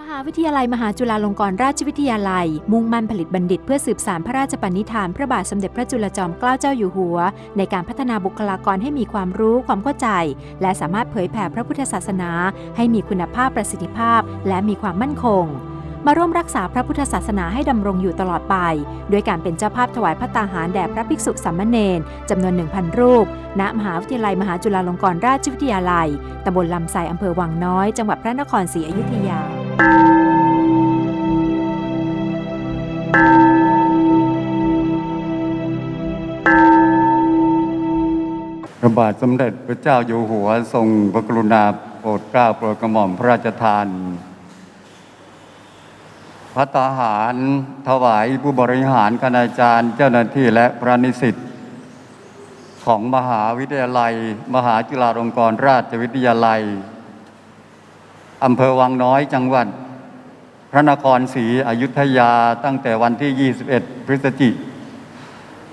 มหาวิทยาลัยมหาจุฬาลงกรณราชวิทยาลัย มุ่งมั่นผลิตบัณฑิตเพื่อสืบสานพระราชปณิธานพระบาทสมเด็จพระจุลจอมเกล้าเจ้าอยู่หัว ในการพัฒนาบุคลากรให้มีความรู้ความเข้าใจ และสามารถเผยแผ่พระพุทธศาสนา ให้มีคุณภาพประสิทธิภาพ และมีความมั่นคง มาร่วมรักษาพระพุทธศาสนาให้ดำรงอยู่ตลอดไป ด้วยการเป็นเจ้าภาพถวายพระตาหารแด่พระภิกษุสามเณรจำนวน 1,000 รูป ณ มหาวิทยาลัยมหาจุฬาลงกรณราชวิทยาลัย ตำบลลำไสอำเภอวังน้อย จังหวัดพระนครศรีอยุธยา พระบาทสมเด็จพระเจ้าอยู่หัวทรงพระกรุณาโปรดเกล้าโปรดกระหม่อมพระราชทาน พระตาหารถวายผู้บริหารคณาจารย์ เจ้าหน้าที่และพระนิสิตของมหาวิทยาลัย มหาจุฬาลงกรณราชวิทยาลัยอำเภอวังน้อยจังหวัด พระนครศรีอยุธยาตั้งแต่วันที่ 21 พฤศจิ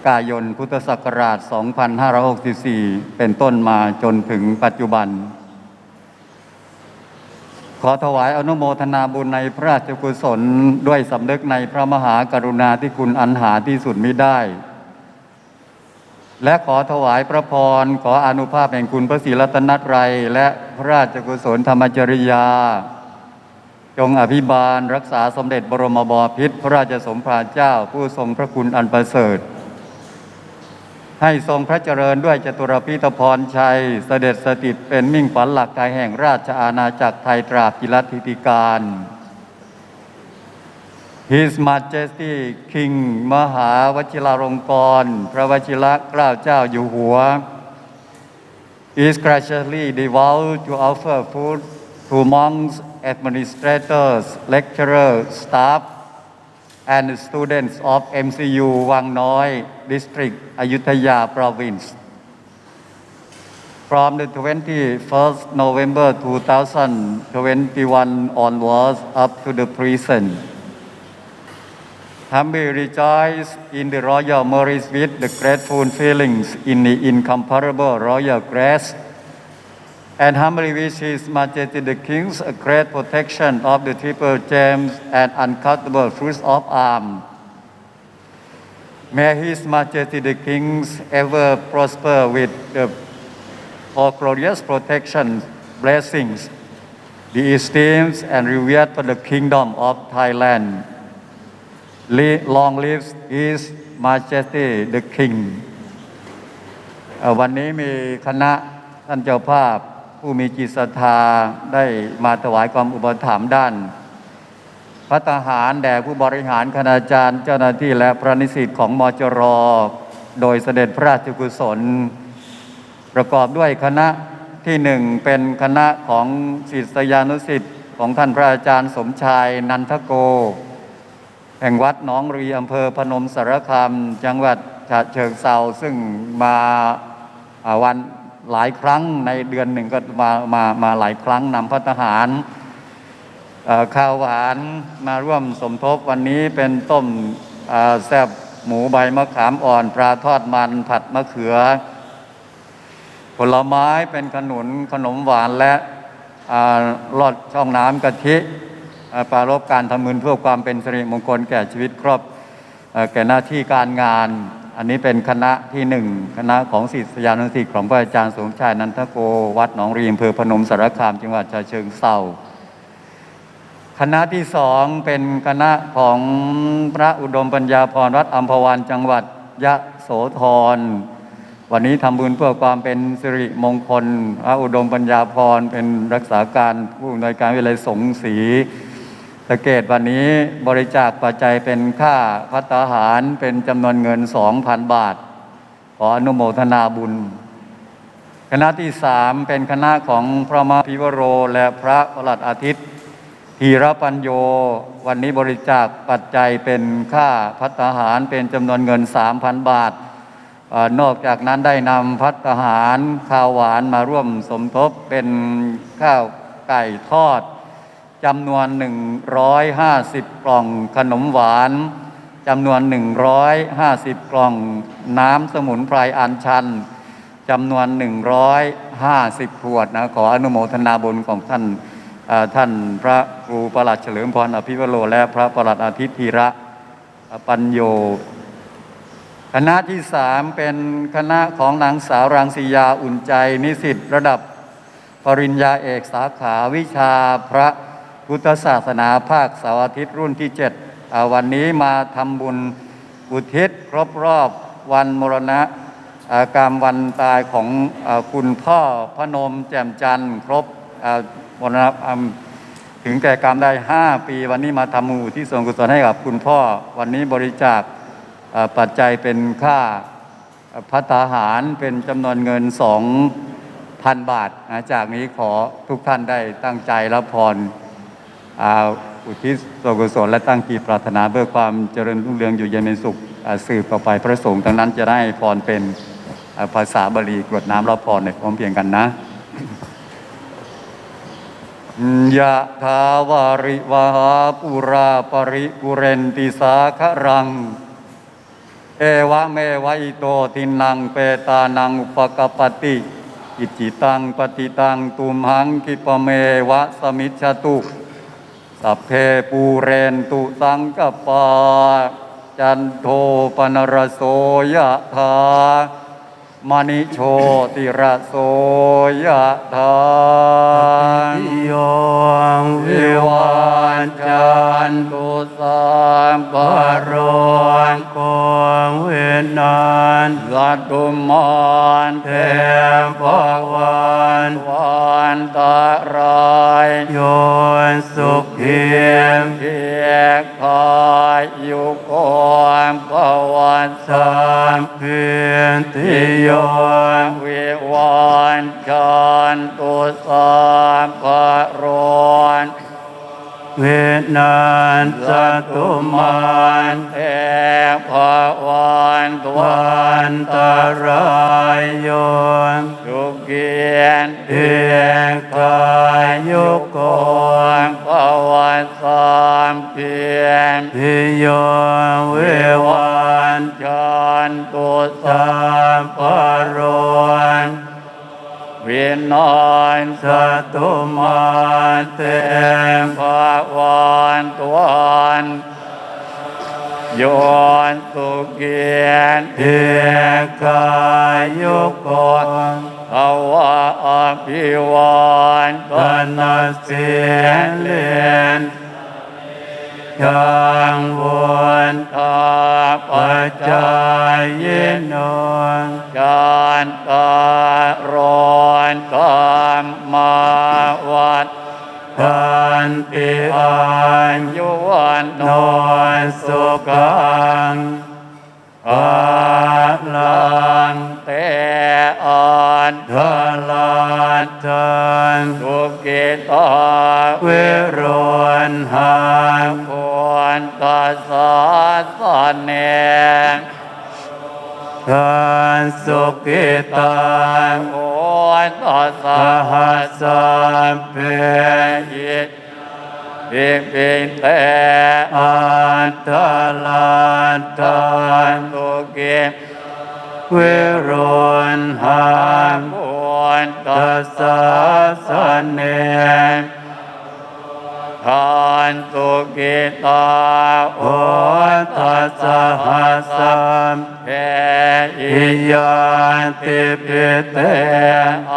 กายนพุทธศักราช 2564 เป็นต้นมาจนถึงปัจจุบัน อถวายอนุโมทนาบุญในพระราชกุศลด้วยสำนึกในพระมหากรุณาธิคุณอันหาที่สุดมิได้ และขอถวายพระพร ขออนุภาพแห่งคุณพระศรีรัตนตรัย และพระราชกุศลธรรมจริยา จงอภิบาลรักษาสมเด็จบรมบพิตรพระราชสมภารเจ้าผู้ทรงพระคุณอันประเสริฐ ให้ทรงพระเจริญด้วยจตุรพิธพรชัย เสด็จสถิตเป็นมิ่งขวัญหลักไทยแห่งราชอาณาจักรไทยตราบกิรัติติการ His Majesty King มหาวชิราลงกร พระวชิระเกล้าเจ้าอยู่หัว is graciously devout to offer food to monks, administrators, lecturers, staff, and students of MCU Wang Noi District, Ayutthaya Province. From the 21st November 2021 onwards up to the present, humbly rejoice in the royal merits with the grateful feelings in the incomparable royal grace and humbly wish His Majesty the King's a great protection of the triple gems and uncuttable fruits of arm. May His Majesty the King's ever prosper with the all glorious protection, blessings, the esteems and reward for the kingdom of Thailand. Li- Long lives His Majesty the King. เอ่อวันนี้มีคณะท่านเจ้าภาพ ผู้มีจิตศรัทธาได้มาถวายความอุปถัมภ์ด้านพระทหารแด่ผู้บริหารคณาจารย์ เจ้าหน้าที่และพระนิสิตของมจร โดยเสด็จพระราชกุศล ประกอบด้วยคณะที่หนึ่งเป็นคณะของศิษยานุศิษย์ของท่านพระอาจารย์สมชายนันทโก แห่งวัดหนองรีอำเภอพนมสารคามจังหวัดฉะเชิงเซาซึ่งมาวัน หลายครั้งในเดือนหนึ่งก็มามามาหลายครั้งนำพระทหารข้าวหวานมาร่วมสมทบวันนี้เป็นต้มแซบหมูใบมะขามอ่อนปลาทอดมันผัดมะเขือ ผลไม้เป็นขนุนขนมหวานและอ่าลอดช่องน้ำกะทิอ่าปรารบการทำมือเพื่อความเป็นสิริมงคลแก่ชีวิตครอบแก่หน้าที่การงาน อันนี้เป็นคณะที่หนึ่งคณะของศิษยานุศิษย์ของพระอาจารย์สมชายนันทโก วัดหนองรีอำเภอพนมสารคามจังหวัดฉะเชิงเทราคณะที่สองเป็นคณะของพระอุดมปัญญาพรวัดอัมพวันจังหวัดยะโสธร วันนี้ทำบุญเพื่อความเป็นสิริมงคล พระอุดมปัญญาพรเป็นรักษาการผู้อำนวยการวิเลยสงศรี สะเกตวันนี้บริจาคปัจจัยเป็นค่าพัตาหารเป็นจำนวนเงิน 2,000 บาท ขออนุโมทนาบุญ คณะที่สามเป็นคณะของพระมหาพิวโรและพระประหลัดอาทิตย์ธีรปัญโย วันนี้บริจาคปัจจัยเป็นค่าพัตาหารเป็นจำนวนเงิน 3,000 บาทอนอกจากนั้นได้นำพัตาหารข้าวหวานมาร่วมสมทบเป็นข้าวไก่ทอด จำนวน 150 กล่องขนมหวานจำนวน 150 กล่องน้ำสมุนไพรอัญชันจำนวน 150 ขวดนะขออนุโมทนาบุญของท่านท่านพระครูประหลัดเฉลิมพรอภิวโรและพระประหลัดอาทิตย์ธีระปัญโย คณะที่สามเป็นคณะของนางสาวรังสียาอุ่นใจนิสิตระดับปริญญาเอกสาขาวิชาพระ พุทธศาสนาภาคเสาร์อาทิตย์รุ่นที่ 7 วันนี้มาทำบุญอุทิศครบรอบวันมรณะกรรมวันตายของอคุณพ่อพนมแจ่มจันทร์ครบมรณะถึงแก่กรรมได้ 5 ปี วันนี้มาทำมูที่ส่วนกุศลให้กับคุณพ่อ วันนี้บริจาคปัจจัยเป็นค่าพัตาหารเป็นจำนวนเงิน 2,000 บาทนะจากนี้ขอทุกท่านได้ตั้งใจรับพร อุทิศส่วนกุศลและตั้งจิตปรารถนาเพื่อความเจริญรุ่งเรืองอยู่เย็นเป็นสุขสืบต่อไปพระสงฆ์ทั้งนั้นจะได้พรเป็นภาษาบาลีกรวดน้ำรับพรในพร้อมเพียงกันนะยะทาวาริวาปุราปริปุเรนติสาครัง เอวะเมวะอิโตทินังเปตานังอุปกปปติอิจิตังปฏิตังตุมหังกิปเมวะสมิจฉตุ สัพเพปูเรนตุสังกปา จันโทปนรโสยะธามณิโชติระโสยะธาโยงวิวันจันตุสัมปโรนโกงเวนนานสัตุมานเทเทมภวันวันตรายโยน สุขเพียงเพียกพายยุโกมภวันสามเพียงติโยนวิวันจันตุสัมปโรนเวนานสตุมันเทพวันตวันตรายโยนทุกเกียนเพีย ยเววันจันตุสามปโรนเวนนอนสตุมาเตมภาวันตวันโยนสุเกียนเพียงกายยุกภาวะอภิวันกนเสียงเลียน ยังวนทาปัจจาจายโนนจานตารอนกามมาวัดทันติอันยุวันนอนสุขังอาลังเตอันทลาทันทุกิตาเวรนหาควรตัสสะสนเนทานสุกิตังควรตัสสะหัสสัมเพยิปิปิเตอันตลาทันตุกิเวโรนหาควรตัตัสสะสเน ทานสุกิตาโอตัสหัสสัมเพอิยานติปิเตอ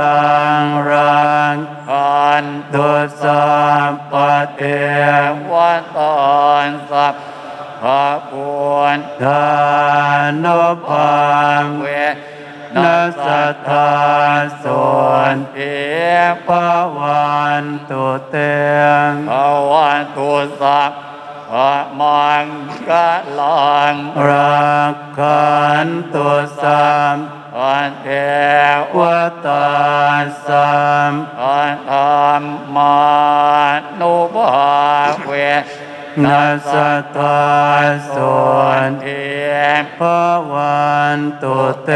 ลังรังคันตุสัมปเตวันตอนสัพพะปวนทานุพังเวนัสสัทธาส่วนเพียงปวันตุเตงภวันตุสัพ พพระมังกะลังรักขันตุสัมอันเทววตาสัมอันธรรมานุภาเวนัสตาสุนเทีพระวันตุเต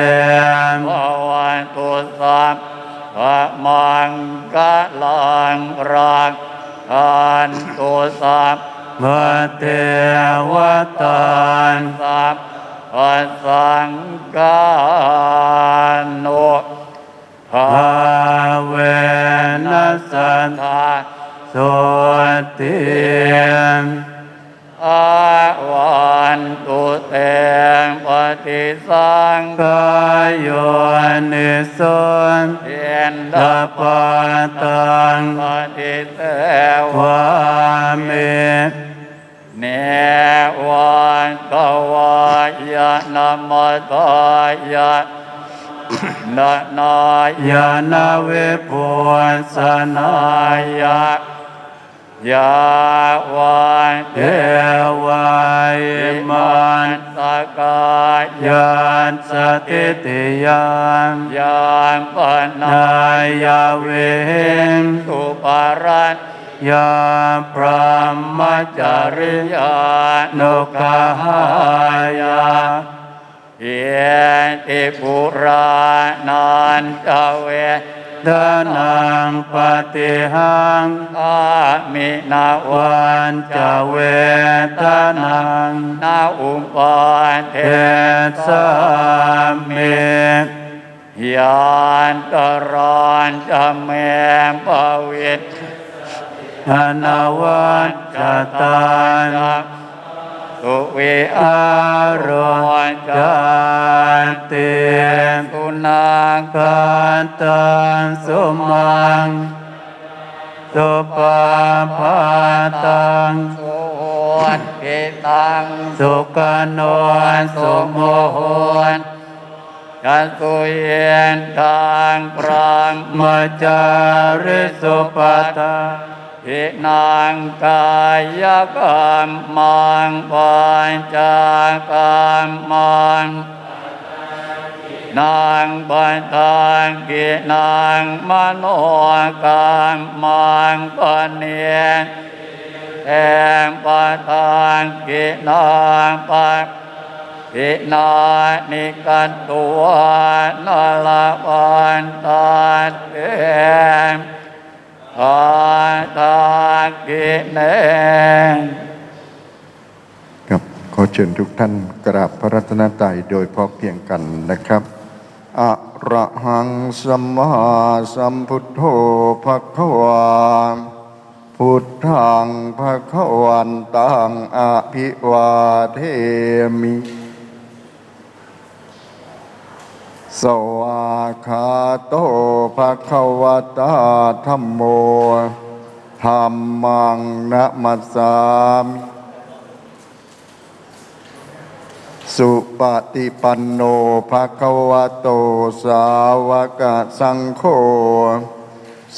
มภวันตุสัพพะมังกะลังรักอันตุสัพ พระเทวตานสัพพสังฆานุภาเวนัสทาสุติมอาวันตุเตมปฏิสั งกายโยนิสุนเทียนตดาปาตังปฏิเตวามิเนวันกวายะนะมตายะนะนายยานาเวปุสนายะ ยาวันเทวายมันตกายานสติติยานยานปนานายาเวงตุปารัตยาพระมจาริยาโนกาหายาเยติปุรานันจเว ดานังปฏิหังอามินาวันจะเวทนังนาอุปาเทเทสามิยานตรานจะแมปวิตอนวันจจตาจักสุเวอาอารมจติสุนัง กันตังสุมังสุปาพาตังสุนพิตังสุกโนสุโมโหนจันตุเยนทางปรังมจาริสุปตาพินางกายกรรมมังปัญจากรรมมัง นางปัญทางกินางมโนกรรมมังปะเนียแองปะทางกินางปะพินานิกันตัวนาลวันตาเตมอาตากิเนครับขอเชิญทุกท่านกราบพระรัตนตรัยโดยพอเพียงกันนะครับ อะระหังสัมมาสัมพุทโธภะคะวาพุทธังภะคะวันตังอะภิวาเทมิสวากขาโตภะคะวะตาธัมโมธรรมังนะมัสสามิ สุปฏิปันโนภะคะวะโตสาวกสังโฆ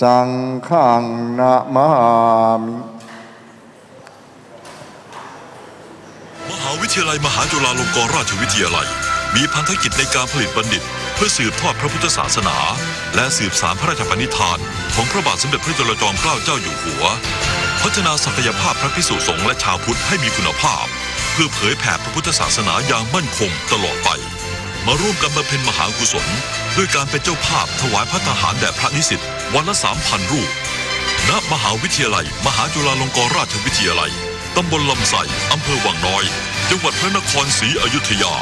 สังฆังนะมามิมหาวิทยาลัยมหาจุฬาลงกรณราชวิทยาลัย มีพันธกิจในการผลิตบัณฑิต เพื่อสืบทอดพระพุทธศาสนา และสืบสารพระราชปณิธาน ของพระบาทสมเด็จพระจุลจอมเกล้าเจ้าอยู่หัว พัฒนาศักยภาพพระพิสุสงฆ์และชาวพุทธให้มีคุณภาพ เพื่อเผยแผ่พระพุทธศาสนาอย่างมั่นคงตลอดไป มาร่วมกันบำเพ็ญมหากุศล ด้วยการเป็นเจ้าภาพถวายพระทหารแด่พระนิสิตวันละสามพันรูป ณ มหาวิทยาลัย มหาจุฬาลงกรณราชวิทยาลัย ตำบลลำไส้อำเภอวังน้อย จังหวัดพระนครศรีอยุธยา